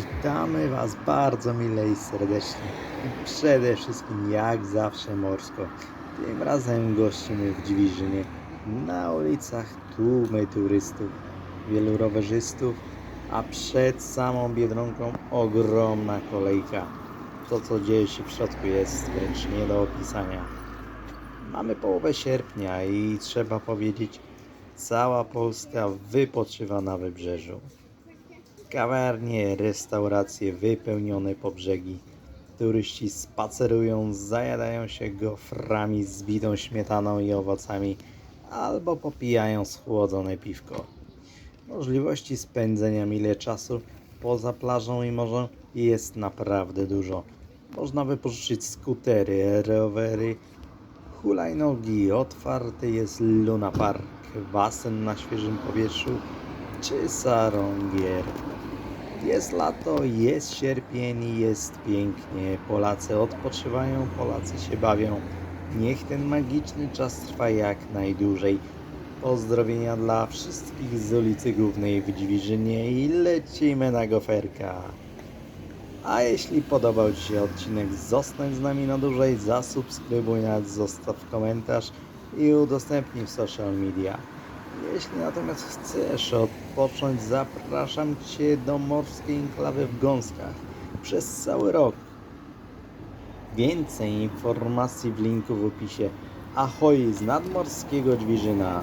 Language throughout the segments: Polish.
Witamy Was bardzo mile i serdecznie. Przede wszystkim jak zawsze morsko. Tym razem gościmy w Dźwiżynie. Na ulicach tłumy turystów, wielu rowerzystów, a przed samą Biedronką ogromna kolejka. To co dzieje się w środku jest wręcz nie do opisania. Mamy połowę sierpnia i trzeba powiedzieć, cała Polska wypoczywa na wybrzeżu. Kawiarnie, restauracje wypełnione po brzegi. Turyści spacerują, zajadają się goframi z bitą śmietaną i owocami albo popijają schłodzone piwko. Możliwości spędzenia mile czasu poza plażą i morzem jest naprawdę dużo. Można wypożyczyć skutery, rowery, hulajnogi, otwarty jest Luna Park, basen na świeżym powietrzu czy sarągier. Jest lato, jest sierpień, jest pięknie. Polacy odpoczywają, Polacy się bawią. Niech ten magiczny czas trwa jak najdłużej. Pozdrowienia dla wszystkich z ulicy Głównej w Dźwiżynie i lecimy na goferka. A jeśli podobał Ci się odcinek, zostań z nami na dłużej, zasubskrybuj nas, zostaw komentarz i udostępnij w social media. Jeśli natomiast chcesz odpocząć, zapraszam Cię do morskiej enklawy w Gąskach przez cały rok. Więcej informacji w linku w opisie. Ahoj z nadmorskiego Dźwiżyna.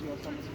Gracias.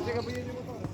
Sige, kabayin yung motor.